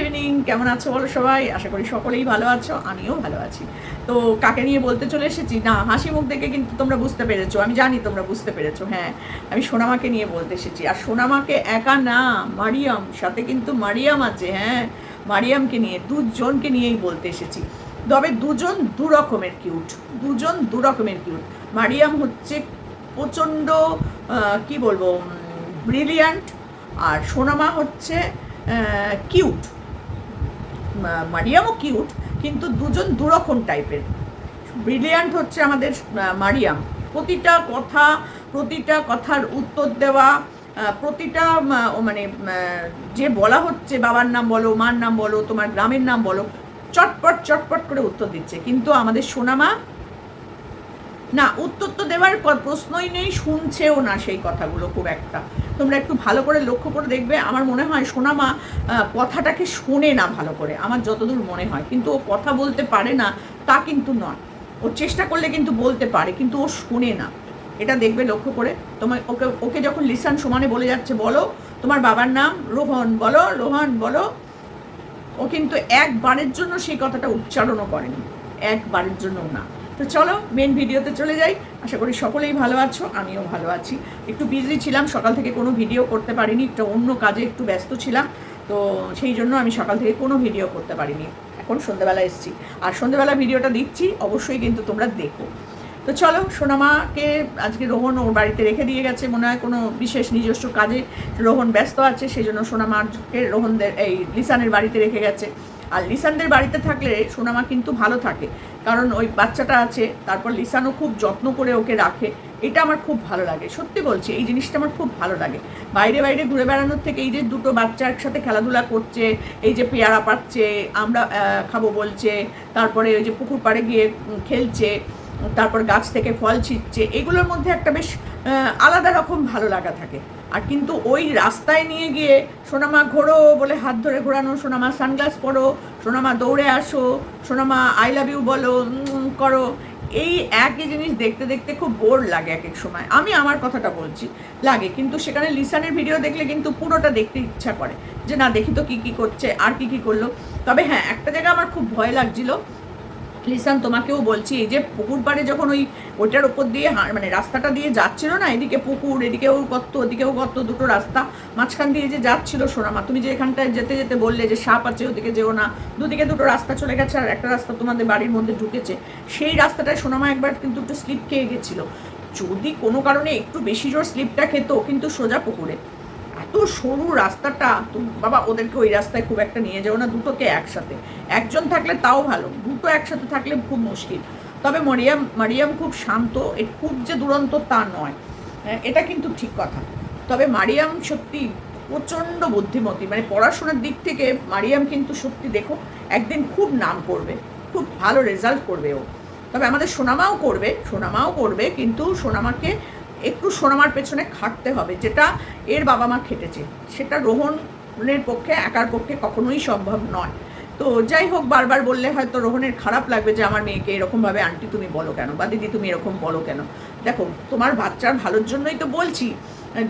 Evening কেমন আছো বলো সবাই? আশা করি সকলেই ভালো আছো, আমিও ভালো আছি। তো কাকে নিয়ে বলতে চলে এসেছি? না, হাসি মুখ দেখে কিন্তু তোমরা বুঝতে পেরেছ, আমি জানি তোমরা বুঝতে পেরেছ হ্যাঁ আমি সোনামাকে নিয়ে বলতে এসেছি। আর সোনামাকে একা না, মারিয়াম, সাথে কিন্তু মারিয়াম আছে হ্যাঁ মারিয়ামকে নিয়ে, দুজনকে নিয়েই বলতে এসেছি। তবে দুজন দু রকমের কিউট দুজন দু রকমের কিউট মারিয়াম হচ্ছে প্রচণ্ড কি বলব ব্রিলিয়ান্ট আর সোনামা হচ্ছে কিউট মারিয়ামও কিউট কিন্তু দুজন দুরকম টাইপের ব্রিলিয়ান্ট হচ্ছে আমাদের মারিয়াম। প্রতিটা কথা, প্রতিটা কথার উত্তর দেওয়া প্রতিটা মানে যে বলা হচ্ছে, বাবার নাম বলো, মার নাম বলো, তোমার গ্রামের নাম বলো, চটপট চটপট করে উত্তর দিচ্ছে। কিন্তু আমাদের সোনামা না, উত্তর তো দেওয়ার প্রশ্নই নেই, শুনছেও না সেই কথাগুলো খুব একটা। তোমরা একটু ভালো করে লক্ষ্য করে দেখবে, আমার মনে হয় সোনামা কথাটাকে শোনে না ভালো করে, আমার যতদূর মনে হয়। কিন্তু ও কথা বলতে পারে না, তা কিন্তু নয়। ও চেষ্টা করলে কিন্তু বলতে পারে, কিন্তু ও শোনে না। এটা দেখবে লক্ষ্য করে। তোমার ওকে ওকে যখন লিসান সমানে বলে যাচ্ছে, বলো, তোমার বাবার নাম? রোহন, বলো রোহন, বলো। ও কিন্তু একবারের জন্য সেই কথাটা উচ্চারণও করেনি। একবারের জন্য না। তো চলো মেন ভিডিওতে চলে যাই। আশা করি সকলেই ভালো আছো, আমিও ভালো আছি। একটু বিজি ছিলাম, সকাল থেকে কোনো ভিডিও করতে পারিনি, একটু অন্য কাজে একটু ব্যস্ত ছিলাম, তো সেই জন্য আমি সকাল থেকে কোনো ভিডিও করতে পারিনি। এখন সন্ধ্যেবেলা এসেছি। আর সন্ধ্যেবেলা ভিডিওটা দিচ্ছি অবশ্যই কিন্তু তোমরা দেখো। তো চলো, সোনামাকে আজকে রোহন ওর বাড়িতে রেখে দিয়ে গেছে, মনে হয় কোনো বিশেষ নিজস্ব কাজে। রোহন ব্যস্ত আছে সেই জন্য সোনামাকে রোহনদের, এই লিসানের বাড়িতে রেখে গেছে। আর লিসানদের বাড়িতে থাকলে সোনামা কিন্তু ভালো থাকে। কারণ ওই বাচ্চাটা আছে, তারপর লিসানও খুব যত্ন করে ওকে রাখে, এটা আমার খুব ভালো লাগে। সত্যি বলছি, এই জিনিসটা আমার খুব ভালো লাগে। বাইরে বাইরে ঘুরে বেড়ানোর থেকে এই যে দুটো বাচ্চা একসাথে খেলাধুলা করছে, এই যে পেয়ারা পাচ্ছে, আমরা খাব বলছে, তারপরে ওই যে পুকুর পাড়ে গিয়ে খেলছে, তারপর গাছ থেকে ফল ছিটছে, এগুলোর মধ্যে একটা বেশ আলাদা রকম ভালো লাগা থাকে। আর কিন্তু ওই রাস্তায় নিয়ে গিয়ে সোনামা ঘোরো বলে হাত ধরে ঘোরানো, সোনামা সানগ্লাস পরো, সোনামা দৌড়ে আসো, সোনামা আই লাভ ইউ বলো করো। এই একই জিনিস দেখতে দেখতে খুব বোর লাগে এক এক সময়। আমি আমার কথাটা বলছি, লাগে। কিন্তু সেখানে লিসানের ভিডিও দেখলে কিন্তু পুরোটা দেখতে ইচ্ছা করে যে না, দেখি তো কী কী করছে, আর কী কী করল। তবে হ্যাঁ একটা জায়গা আমার খুব ভয় লাগছিল লিসান, তোমাকেও বলছি, এই যে পুকুর পাড়ে যখন ওই ওইটার ওপর দিয়ে মানে রাস্তাটা দিয়ে যাচ্ছিল না, এদিকে পুকুর, এদিকেও গর্ত ওদিকেও গর্ত দুটো রাস্তা, মাঝখান দিয়ে যে যাচ্ছিল সোনামা, তুমি যে এখানটায় যেতে যেতে বললে যে সাপ আছে ওদিকে যেও না, দুদিকে দুটো রাস্তা চলে গেছে আর একটা রাস্তা তোমাদের বাড়ির মধ্যে ঢুকেছে, সেই রাস্তাটায় সোনামা একবার কিন্তু একটু স্লিপ খেয়ে গেছিল। যদি কোনো কারণে একটু বেশি জোর স্লিপটা খেত, কিন্তু সোজা পুকুরে। এত সরু রাস্তাটা বাবা ওদেরকে ওই রাস্তায় খুব একটা নিয়ে যাও না দুটোকে একসাথে। একজন থাকলে তাও ভালো দুটো একসাথে থাকলে খুব মুশকিল। তবে মারিয়াম মারিয়াম খুব শান্ত এ খুব যে দুরন্ত তা নয়। হ্যাঁ, এটা কিন্তু ঠিক কথা। তবে মারিয়াম সত্যি প্রচণ্ড বুদ্ধিমতী মানে পড়াশোনার দিক থেকে মারিয়াম কিন্তু সত্যি দেখো একদিন খুব নাম করবে খুব ভালো রেজাল্ট করবে ও। তবে আমাদের সোনামাও করবে সোনামাও করবে কিন্তু সোনামাকে একটু সোনামার পেছনে খাটতে হবে, যেটা এর বাবা মা খেটেছে। সেটা রোহনের পক্ষে, একার পক্ষে কখনোই সম্ভব নয়। তো যাই হোক, বারবার বললে হয়তো রোহনের খারাপ লাগবে যে, আমার মেয়েকে এরকমভাবে আন্টি তুমি বলো কেন? বা দিদি তুমি এরকম বলো কেন? দেখো, তোমার বাচ্চার ভালোর জন্যই তো বলছি,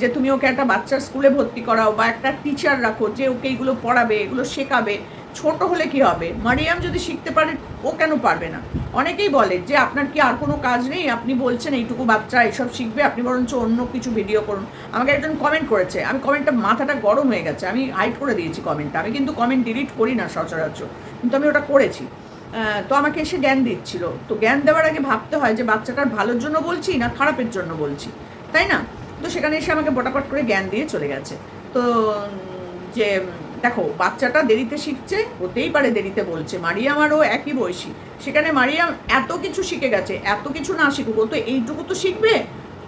যে তুমি ওকে একটা বাচ্চার স্কুলে ভর্তি করাও, বা একটা টিচার রাখো, যে ওকে এগুলো পড়াবে, এগুলো শেখাবে। ছোট হলে কি হবে? মারিয়াম যদি শিখতে পারে, ও কেন পারবে না? অনেকেই বলে যে আপনার কি আর কোনো কাজ নেই? আপনি বলছেন এইটুকু বাচ্চা, এইসব শিখবে। আপনি বরঞ্চ অন্য কিছু ভিডিও করুন। আমাকে একজন কমেন্ট করেছে। আমি কমেন্টটা মাথাটা গরম হয়ে গেছে। আমি হাইড করে দিয়েছি কমেন্টটা আমি কিন্তু কমেন্ট ডিলিট করি না সচরাচর। কিন্তু আমি ওটা করেছি। তো আমাকে এসে জ্ঞান দিচ্ছিল। তো জ্ঞান দেওয়ার আগে ভাবতে হয় যে বাচ্চাটার ভালোর জন্য বলছি না খারাপের জন্য বলছি। তাই না? তো সেখানে এসে আমাকে পটাপট করে জ্ঞান দিয়ে চলে গেছে। তো যে দেখো, বাচ্চাটা দেরিতে শিখছে, হতেই পারে দেরিতে বলছে। মারিয়াম আরও একই বয়সী। সেখানে মারিয়াম এত কিছু শিখে গেছে, এত কিছু না শিখুক তো এইটুকু তো শিখবে?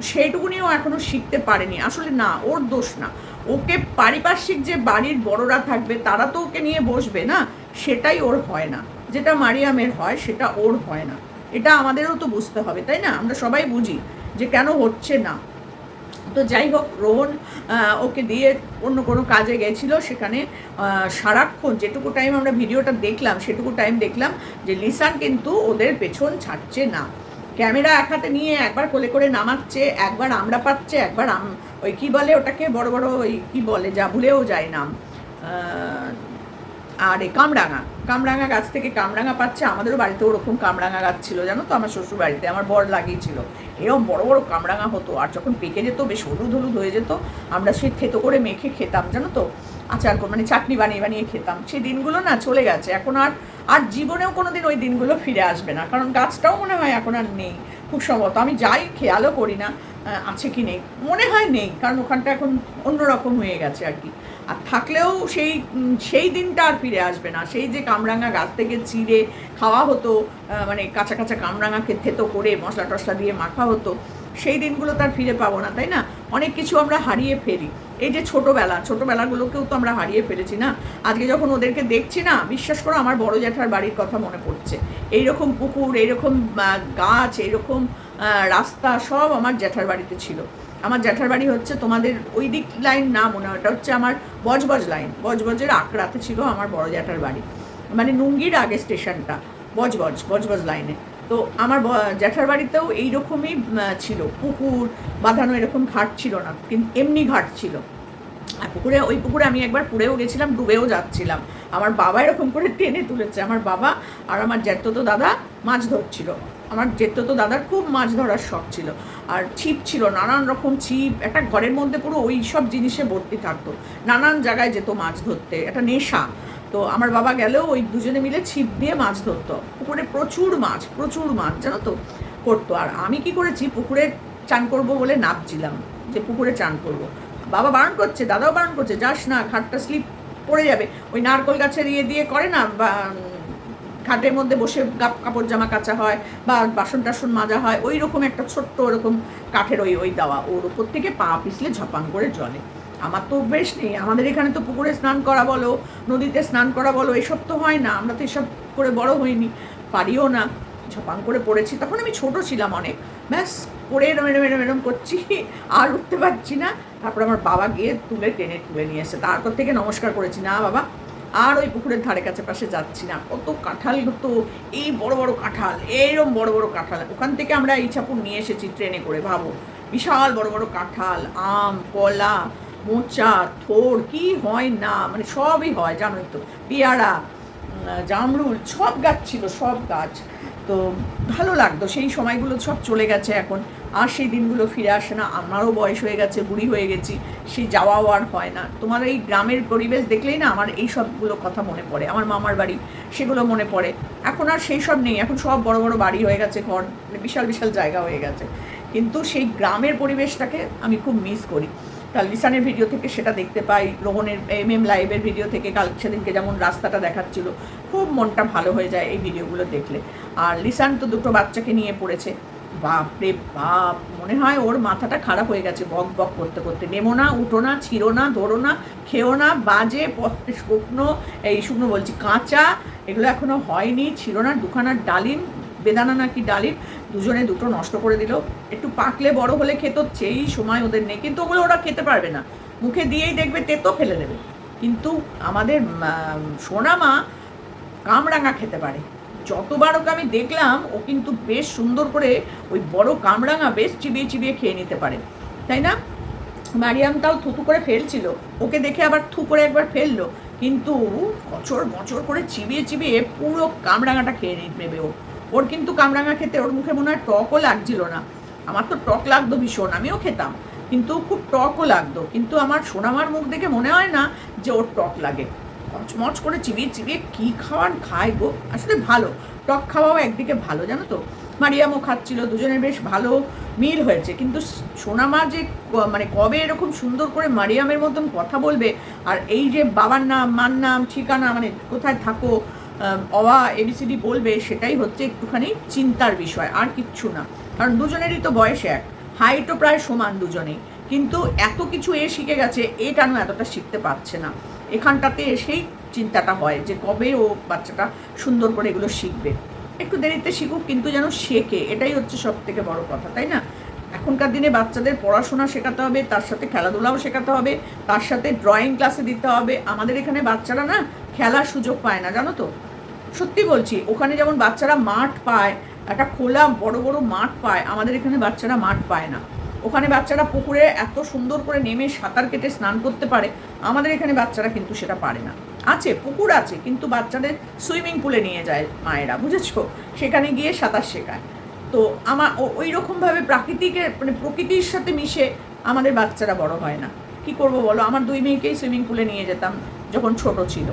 সেইটুকুনিও এখনও শিখতে পারেনি। আসলে না, ওর দোষ না। ওকে পারিপার্শ্বিক যে বাড়ির বড়রা থাকবে, তারা তো ওকে নিয়ে বসবে না? সেটাই ওর হয় না। যেটা মারিয়ামের হয়, সেটা ওর হয় না। এটা আমাদেরও তো বুঝতে হবে, তাই না? আমরা সবাই বুঝি যে কেন হচ্ছে না। তো যাই হোক, রোহন ওকে দিয়ে অন্য কোনো কাজে গেছিল সেখানে সারাক্ষণ যেটুকু টাইম আমরা ভিডিওটা দেখলাম, সেটুকু টাইম দেখলাম যে লিসান কিন্তু ওদের পেছন ছাড়ছে না। ক্যামেরা এক হাতে নিয়ে একবার কোলে করে নামাচ্ছে, একবার আমরা পাচ্ছে, একবার ওই কী বলে ওটাকে? বড় বড় ওই কী বলে? যা ভুলেও যায় নাম। আর এই কামরাঙা। কামরাঙা গাছ থেকে কামরাঙা পাচ্ছে, আমাদেরও বাড়িতে ওরকম কামরাঙা গাছ ছিল, জানো তো? আমার শ্বশুর বাড়িতে, আমার বর লাগিয়েছিল। এরকম বড় বড় কামরাঙা হতো, আর যখন পেকে যেত, বেশ হলুদ হলুদ হয়ে যেত, আমরা সে থেতো করে মেখে খেতাম, জানো তো? আচার করে মানে চাটনি বানিয়ে বানিয়ে খেতাম। সেই দিনগুলো না চলে গেছে, এখন আর আর জীবনেও কোনো দিন ওই দিনগুলো ফিরে আসবে না, কারণ গাছটাও মনে হয় এখন আর নেই, খুব সম্ভবত। আমি যাই, খেয়ালও করি না আছে কি নেই? মনে হয় নেই, কারণ ওখানটা এখন অন্যরকম হয়ে গেছে আর কি। আর থাকলেও সেই সেই দিনটা আর ফিরে আসবে না। সেই যে কামরাঙা গাছ থেকে চিড়ে খাওয়া হতো মানে কাঁচা কাঁচা কামরাঙাকে থেতো করে মশলা টশলা দিয়ে মাখা হতো, সেই দিনগুলো তার ফিরে পাবো না, তাই না? অনেক কিছু আমরা হারিয়ে ফেলি। এই যে ছোটোবেলা, ছোটোবেলাগুলোকেও তো আমরা হারিয়ে ফেলেছি না? আজকে যখন ওদেরকে দেখছি না, বিশ্বাস করো আমার বড় জ্যাঠার বাড়ির কথা মনে পড়ছে। এইরকম পুকুর, এইরকম গাছ, এইরকম রাস্তা সব আমার জ্যাঠার বাড়িতে ছিল। আমার জ্যাঠার বাড়ি হচ্ছে তোমাদের ওই দিক লাইন না মনে হয়। ওটা হচ্ছে আমার বজবজ লাইন বজবজের আকড়াতে ছিল আমার বড় জ্যাঠার বাড়ি। মানে নুঙ্গির আগে স্টেশনটা, বজবজ বজবজ লাইনে তো আমার জ্যাঠার বাড়িতেও এইরকমই ছিল। পুকুর, বাঁধানো এরকম ঘাট ছিল না, কিন্তু এমনি ঘাট ছিল। আর পুকুরে, ওই পুকুরে আমি একবার পুড়েও গেছিলাম, ডুবেও যাচ্ছিলাম। আমার বাবা এরকম করে টেনে তুলেছে। আমার বাবা আর আমার জ্যাঠতো দাদা মাছ ধরছিল। আমার তো দাদার খুব মাছ ধরার শখ ছিল। আর ছিপ ছিল, নানান রকম ছিপ, একটা ঘরের মধ্যে পুরো ওই সব জিনিসে ভর্তি থাকতো। নানান জায়গায় যেত মাছ ধরতে, একটা নেশা। তো আমার বাবা গেলেও ওই দুজনে মিলে ছিপ দিয়ে মাছ ধরতো। পুকুরে প্রচুর মাছ প্রচুর মাছ, জানো তো, করতো। আর আমি কি করেছি, পুকুরে চান করব বলে নামছিলাম যে পুকুরে চান করব। বাবা বারণ করছে, দাদাও বারণ করছে, যাস না, খাটটা স্লিপ পড়ে যাবে। ওই নারকল গাছের ইয়ে দিয়ে করে না, বা খাটের মধ্যে বসে কাপড় জামা কাচা হয় বা বাসন টাসন মাজা হয় ওই রকম একটা ছোট্ট ওরকম কাঠের ওই ওই দেওয়া। ওর উপর থেকে পা পিছলে ঝপাং করে জলে। আমার তো অভ্যেস নেই। আমাদের এখানে তো পুকুরে স্নান করা বলো, নদীতে স্নান করা বলো, এসব তো হয় না। আমরা তো এসব করে বড় হইনি। পারিও না। ঝপাং করে পড়েছি। তখন আমি ছোট ছিলাম অনেক। ব্যাস পড়ে এরম এরম এরম এরম করছি। আর উঠতে পারছি না। তারপর আমার বাবা গিয়ে তুলে টেনে তুলে নিয়ে এসে, তারপর থেকে নমস্কার করেছি, না বাবা আর ওই পুকুরের ধারে কাছে পাশে যাচ্ছি না। কত কাঁঠাল হতো এই বড় বড় কাঁঠাল এইরকম বড় বড় কাঁঠাল। ওখান থেকে আমরা এই চাপুর নিয়ে এসেছি ট্রেনে করে, ভাবো। বিশাল বড় বড় কাঁঠাল, আম, কলা, মোচা, থোর, কি হয় না? মানে সবই হয়, জানোই তো। পেয়ারা জামরুল, সব গাছ ছিল, সব গাছ। তো ভালো লাগতো, সেই সময়গুলো সব চলে গেছে এখন। আর সেই দিনগুলো ফিরে আসে না। আমারও বয়স হয়ে গেছে, বুড়ি হয়ে গেছি, সেই যাওয়াও আর হয় না। তোমার এই গ্রামের পরিবেশ দেখলেই না আমার এই সবগুলো কথা মনে পড়ে। আমার মামার বাড়ি, সেগুলো মনে পড়ে। এখন আর সেই সব নেই। এখন সব বড় বড় বাড়ি হয়ে গেছে, ঘর, বিশাল বিশাল জায়গা হয়ে গেছে। কিন্তু সেই গ্রামের পরিবেশটাকে আমি খুব মিস করি। তা লিসানের ভিডিও থেকে সেটা দেখতে পাই, রোহনের এম এম লাইভের ভিডিও থেকে কাল সেদিনকে যেমন রাস্তাটা দেখাচ্ছিল, খুব মনটা ভালো হয়ে যায় এই ভিডিওগুলো দেখলে। আর লিসান তো দুটো বাচ্চাকে নিয়ে পড়েছে। বাপ রে বাপ মনে হয় ওর মাথাটা খারাপ হয়ে গেছে বক বক করতে করতে। নেমো না উঠো না ছিঁড়ো না ধরো না খেও না বাজে শুকনো এই শুকনো বলছি কাঁচা এগুলো এখনও হয়নি ছিল না দুখানা ডালিম বেদানা নাকি ডালিম দুজনে দুটো নষ্ট করে দিল। একটু পাকলে বড় হলে খেত সেই সময় ওদের নেই কিন্তু ওগুলো ওরা খেতে পারবে না। মুখে দিয়েই দেখবে তেতো ফেলে দেবে। কিন্তু আমাদের আহ, সোনা মা কামরাঙা খেতে পারে। যতবার ওকে আমি দেখলাম, ও কিন্তু বেশ সুন্দর করে ওই বড় কামরাঙা বেশ চিবিয়ে চিবিয়ে খেয়ে নিতে পারে। তাই না? মারিয়ামটাও থুতু করে ফেলছিল। ওকে দেখে আবার থু করে একবার ফেলল। কিন্তু বছর বছর করে চিবিয়ে চিবিয়ে পুরো কামরাঙাটা খেয়ে নেবে ও। ওর কিন্তু কামরাঙা খেতে ওর মুখে মনে হয় টকও লাগছিল না। আমার তো টক লাগতো ভীষণ, আমিও খেতাম। কিন্তু খুব টকও লাগতো। কিন্তু আমার সোনামার মুখ দেখে মনে হয় না যে ওর টক লাগে। মচমচ করে চিবিয়ে চিবিয়ে কী খাওয়ার খায় গো। আসলে ভালো। টক খাওয়াও একদিকে ভালো, জানো তো? মারিয়ামও খাচ্ছিল, দুজনের বেশ ভালো মিল হয়েছে। কিন্তু সোনামা যে মানে কবে এরকম সুন্দর করে মারিয়ামের মতন কথা বলবে, আর এই যে বাবার নাম, মার নাম, ঠিকানা মানে কোথায় থাকো অওয়া এবিসিডি বলবে, সেটাই হচ্ছে একটুখানি চিন্তার বিষয়, আর কিচ্ছু না। কারণ দুজনেরই তো বয়স এক। হাইটও প্রায় সমান দুজনেই। কিন্তু এত কিছু এ শিখে গেছে, এ কেন এতটা শিখতে পারছে না? এখানটাতে এসেই চিন্তাটা হয় যে কবে ও বাচ্চাটা সুন্দর করে এগুলো শিখবে। একটু দেরিতে শিখুক, কিন্তু যেন শেখে, এটাই হচ্ছে সব থেকে বড় কথা, তাই না? এখনকার দিনে বাচ্চাদের পড়াশোনা শেখাতে হবে, তার সাথে খেলাধুলাও শেখাতে হবে, তার সাথে ড্রয়িং ক্লাসে দিতে হবে। আমাদের এখানে বাচ্চারা না খেলার সুযোগ পায় না, জানো তো? সত্যি বলছি, ওখানে যেমন বাচ্চারা মাঠ পায়, একটা খোলা বড় বড় মাঠ পায়, আমাদের এখানে বাচ্চারা মাঠ পায় না। ওখানে বাচ্চারা পুকুরে এত সুন্দর করে নেমে সাঁতার কেটে স্নান করতে পারে, আমাদের এখানে বাচ্চারা কিন্তু সেটা পারে না। আছে, পুকুর আছে, কিন্তু বাচ্চাদের সুইমিং পুলে নিয়ে যায় মায়েরা, বুঝেছ? সেখানে গিয়ে সাঁতার শেখায়। তো আমার ওই রকমভাবে প্রাকৃতিকের মানে প্রকৃতির সাথে মিশে আমাদের বাচ্চারা বড় হয় না। কি করব বলো? আমার দুই মেয়েকেই সুইমিং পুলে নিয়ে যেতাম যখন ছোট ছিল।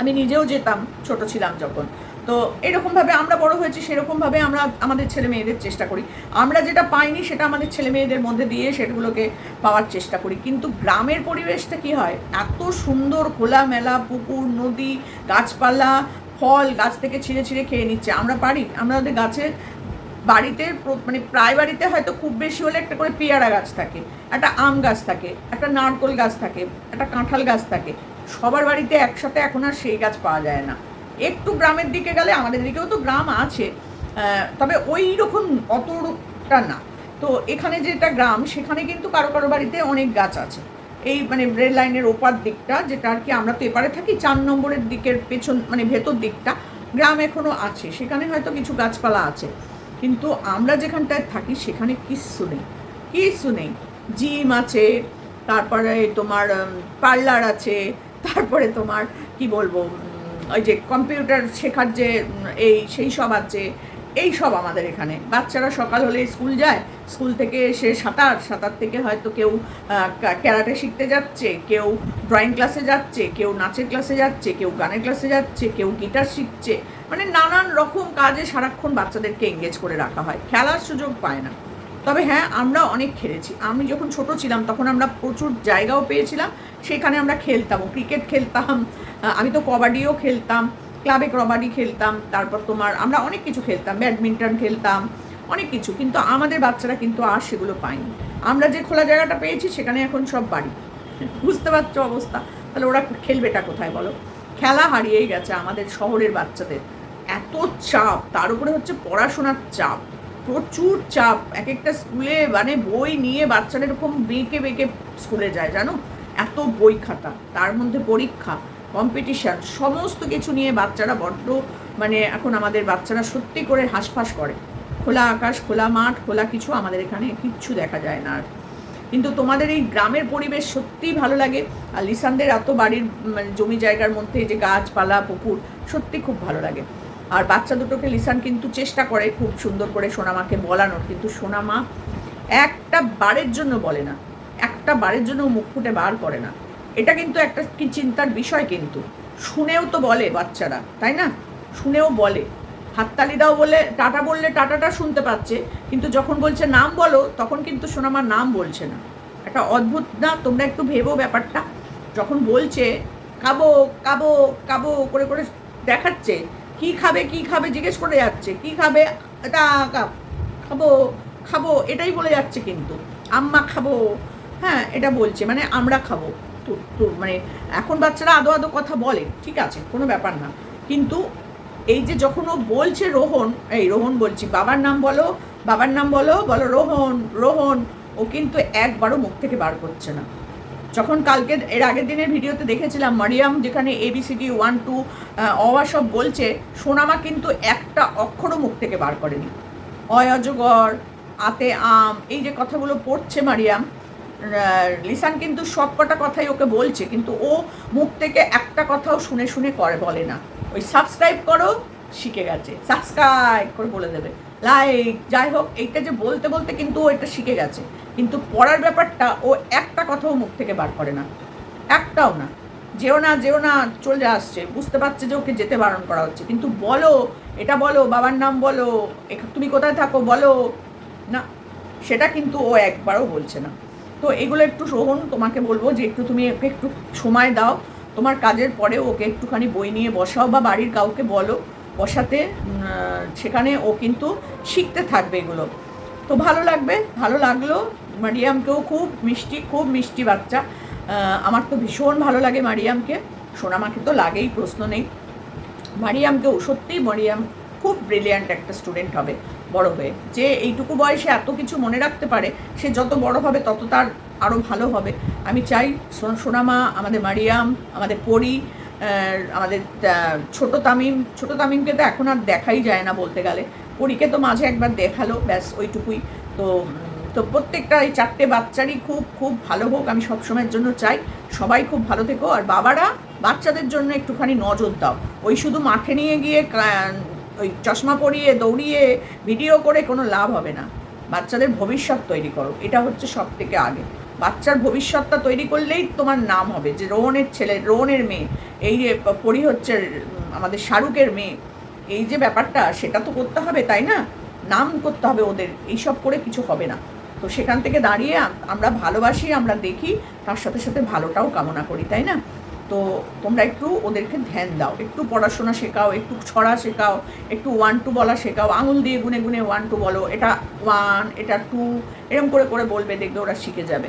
আমি নিজেও যেতাম, ছোট ছিলাম যখন। তো এরকমভাবে আমরা বড় হয়েছি, সেরকমভাবে আমরা আমাদের ছেলে মেয়েদের চেষ্টা করি। আমরা যেটা পাইনি সেটা আমাদের ছেলে মেয়েদের মধ্যে দিয়ে সেগুলোকে পাওয়ার চেষ্টা করি। কিন্তু গ্রামের পরিবেশটা কি হয়? এত সুন্দর খোলামেলা পুকুর, নদী, গাছপালা, ফল গাছ থেকে ছিঁড়ে ছিঁড়ে খেয়ে নিচ্ছে। আমরা পারি? আমরা ওদের গাছের বাড়িতে মানে প্রায় বাড়িতে হয়তো খুব বেশি হলে একটা করে পেয়ারা গাছ থাকে, একটা আম গাছ থাকে, একটা নারকোল গাছ থাকে, একটা কাঁঠাল গাছ থাকে। সবার বাড়িতে একসাথে এখন আর সেই গাছ পাওয়া যায় না। একটু গ্রামের দিকে গেলে আমাদের দিকেও তো গ্রাম আছে তবে ওই রকম অতটা না। তো এখানে যেটা গ্রাম, সেখানে কিন্তু কারও কারও বাড়িতে অনেক গাছ আছে। এই মানে রেল লাইনের ওপার দিকটা, যেটা আর কি আমরা তো এপারে থাকি, চার নম্বরের দিকের পেছন মানে ভেতর দিকটা গ্রাম এখনও আছে। সেখানে হয়তো কিছু গাছপালা আছে। কিন্তু আমরা যেখানটায় থাকি, সেখানে কিচ্ছু নেই। কিচ্ছু নেই। জিম আছে, তারপরে তোমার পার্লার আছে, তারপরে তোমার, কি বলব ওই যে কম্পিউটার শেখার যে, এই, সেই সব আছে এই সব আমাদের এখানে। বাচ্চারা সকাল হলে স্কুল যায়, স্কুল থেকে এসে সাঁতার সাঁতার থেকে হয়তো কেউ ক্যারাটে শিখতে যাচ্ছে, কেউ ড্রয়িং ক্লাসে যাচ্ছে, কেউ নাচের ক্লাসে যাচ্ছে, কেউ গানের ক্লাসে যাচ্ছে, কেউ গিটার শিখছে। মানে নানান রকম কাজে সারাক্ষণ বাচ্চাদেরকে এঙ্গেজ করে রাখা হয়। খেলার সুযোগ পায় না। তবে হ্যাঁ আমরা অনেক খেলেছি। আমি যখন ছোট ছিলাম, তখন আমরা প্রচুর জায়গাও পেয়েছিলাম। সেখানে আমরা খেলতাম, ক্রিকেট খেলতাম আমি তো কবাডিও খেলতাম, ক্লাবে কবাডি খেলতাম, তারপর তোমার আমরা অনেক কিছু খেলতাম, ব্যাডমিন্টন খেলতাম, অনেক কিছু। কিন্তু আমাদের বাচ্চারা কিন্তু আর সেগুলো পায়নি। আমরা যে খোলা জায়গাটা পেয়েছি, সেখানে এখন সব বাড়ি। বুঝতে পারছ অবস্থা? তাহলে ওরা খেলবেটা কোথায় বলো? খেলা হারিয়েই গেছে আমাদের শহরের বাচ্চাদের। এত চাপ, তার উপরে হচ্ছে পড়াশোনার চাপ। প্রচুর চাপ। এক একটা স্কুলে মানে বই নিয়ে বাচ্চারা এরকম বেঁকে বেঁকে স্কুলে যায়, জানো? এত বই খাতা, তার মধ্যে পরীক্ষা কম্পিটিশান সমস্ত কিছু নিয়ে বাচ্চারা বড্ড মানে এখন আমাদের বাচ্চারা সত্যি করে হাঁসফাঁস করে। খোলা আকাশ, খোলা মাঠ, খোলা কিছু আমাদের এখানে কিচ্ছু দেখা যায় না আর। কিন্তু তোমাদের এই গ্রামের পরিবেশ সত্যিই ভালো লাগে। আর লিসানদের এত বাড়ির মানে জমি জায়গার মধ্যে যে গাছপালা, পুকুর, সত্যি খুব ভালো লাগে। আর বাচ্চা দুটোকে লিসান কিন্তু চেষ্টা করে খুব সুন্দর করে সোনামাকে বলানোর, কিন্তু সোনামা একটা বারের জন্য বলে না, একটা বারের জন্য মুখ ফুটে বার করে না। এটা কিন্তু একটা কি চিন্তার বিষয় কিন্তু। শুনেও তো বলে বাচ্চারা, তাই না? শুনেও বলে। হাততালি দাও বলে, টাটা বললে টাটাটা শুনতে পাচ্ছে, কিন্তু যখন বলছে নাম বলো, তখন কিন্তু সোনামার নাম বলছে না। একটা অদ্ভুত না? তোমরা একটু ভেবো ব্যাপারটা। যখন বলছে, কাবো কাবো কাবো করে করে দেখাচ্ছে কি খাবে কি খাবে জিজ্ঞেস করে যাচ্ছে। কি খাবে? এটা খাব খাব, এটাই বলে যাচ্ছে কিন্তু। আম্মা খাব হ্যাঁ এটা বলছে। মানে আমরা খাব। তো মানে এখন বাচ্চারা আদো আদো কথা বলে, ঠিক আছে, কোনো ব্যাপার না। কিন্তু এই যে যখন ও বলছে রোহন, এই রোহন বলছি, বাবার নাম বলো, বাবার নাম বলো বলো রোহন রোহন, ও কিন্তু একবারও মুখ থেকে বার করছে না। যখন কালকে, এর আগের দিনের ভিডিওতে দেখেছিলাম মারিয়াম যেখানে এবিসিডি ওয়ান টু অওয়া সব বলছে, সোনামা কিন্তু একটা অক্ষরও মুখ থেকে বার করেনি। অয়, অজগর, আতে, আম, এই যে কথাগুলো পড়ছে মারিয়াম লিসান কিন্তু সব কটা কথাই ওকে বলছে, কিন্তু ও মুখ থেকে একটা কথাও শুনে শুনে করে, বলে না। ওই সাবস্ক্রাইব করো, শিখে গেছে। সাবস্ক্রাইব করে বলে দেবে। লাইক যাই হোক, এইটা যে বলতে বলতে কিন্তু ও এটা শিখে গেছে। কিন্তু পড়ার ব্যাপারটা ও একটা কথাও মুখ থেকে বার করে না। একটাও না। যেও না যেও না, চলে আসছে। বুঝতে পারছে যে ওকে যেতে বারণ করা হচ্ছে। কিন্তু বলো, এটা বলো, বাবার নাম বলো তুমি কোথায় থাকো বলো। না, সেটা কিন্তু ও একবারও বলছে না। তো এগুলো একটু রোহন তোমাকে বলব যে একটু তুমি ওকে একটু সময় দাও। তোমার কাজের পরে ওকে একটুখানি বই নিয়ে বসাও বা বাড়ির কাউকে বলো। বসাতে সেখানে ও কিন্তু শিখতে থাকবে এগুলো। তো ভালো লাগবে, ভালো লাগল। মারিয়ামকেও খুব মিষ্টি খুব মিষ্টি বাচ্চা। আমার তো ভীষণ ভালো লাগে মারিয়ামকে। সোনামাকে তো লাগেই, প্রশ্ন নেই। মারিয়ামকেও, সত্যিই মারিয়াম খুব ব্রিলিয়ান্ট একটা স্টুডেন্ট হবে, বড় হয়ে। যে এইটুকু বয়সে এত কিছু মনে রাখতে পারে, সে যত বড় হবে, তত তার আরও ভালো হবে। আমি চাই সোনামা, আমাদের মারিয়াম, আমাদের পরি আমাদের ছোট তামিম, ছোট তামিমকে তো এখন আর দেখাই যায় না বলতে গেলে। পরীকে তো মাঝে একবার দেখাল, ব্যাস ওইটুকুই। তো তো প্রত্যেকটা এই চারটে বাচ্চারই খুব খুব ভালো হোক, আমি সবসময়ের জন্য চাই। সবাই খুব ভালো থেকো, আর বাবারা, বাচ্চাদের জন্য একটুখানি নজর দাও। ওই শুধু মাঠে নিয়ে গিয়ে ওই চশমা পরিয়ে, দৌড়িয়ে, ভিডিও করে কোনো লাভ হবে না। বাচ্চাদের ভবিষ্যৎ তৈরি করো, এটা হচ্ছে সব থেকে আগে। বাচ্চার ভবিষ্যৎটা তৈরি করলেই তোমার নাম হবে, যে রোহনের ছেলে, রোহনের মেয়ে। এই যে, পরি হচ্ছে আমাদের শাহরুখের মেয়ে। এই যে ব্যাপারটা, সেটা তো করতে হবে, তাই না? নাম করতে হবে ওদের, এইসব করে কিছু হবে না। তো সেখান থেকে দাঁড়িয়ে আমরা ভালোবাসি, আমরা দেখি, তার সাথে সাথে ভালোটাও কামনা করি, তাই না? তো তোমরা একটু ওদেরকে ধ্যান দাও, একটু পড়াশোনা শেখাও, একটু ছড়া শেখাও, একটু ওয়ান টু বলা শেখাও, আঙুল দিয়ে গুনে গুনে ওয়ান টু বলো, এটা ওয়ান এটা টু এরকম করে করে বলবে, দেখবে ওরা শিখে যাবে।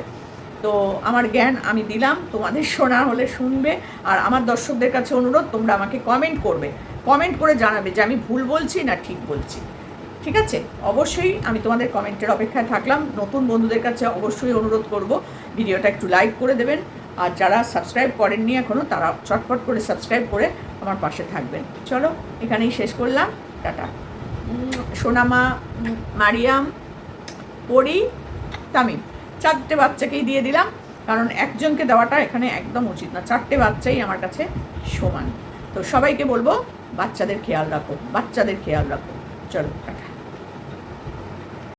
তো আমার জ্ঞান আমি দিলাম, তোমাদের শোনা হলে শুনবে, আর আমার দর্শকদের কাছে অনুরোধ, তোমরা আমাকে কমেন্ট করবে। কমেন্ট করে জানাবে যে আমি ভুল বলছি না ঠিক বলছি। ঠিক আছে? অবশ্যই আমি তোমাদের কমেন্টের অপেক্ষায় থাকলাম। নতুন বন্ধুদের কাছে অবশ্যই অনুরোধ করব ভিডিওটা একটু লাইক করে দেবেন। আর যারা সাবস্ক্রাইব করেননি এখনও তারা চটপট করে সাবস্ক্রাইব করে আমার পাশে থাকবেন। চলো, এখানেই শেষ করলাম। টাটা। সোনামা, মারিয়াম, পরি, তামিম। চারটে বাচ্চাকেই দিয়ে দিলাম, কারণ একজনকে দেওয়াটা এখানে একদম উচিত না। চারটে বাচ্চাই আমার কাছে সমান। তো সবাইকে বলব বাচ্চাদের খেয়াল রাখো বাচ্চাদের খেয়াল রাখো। চলো টাটা।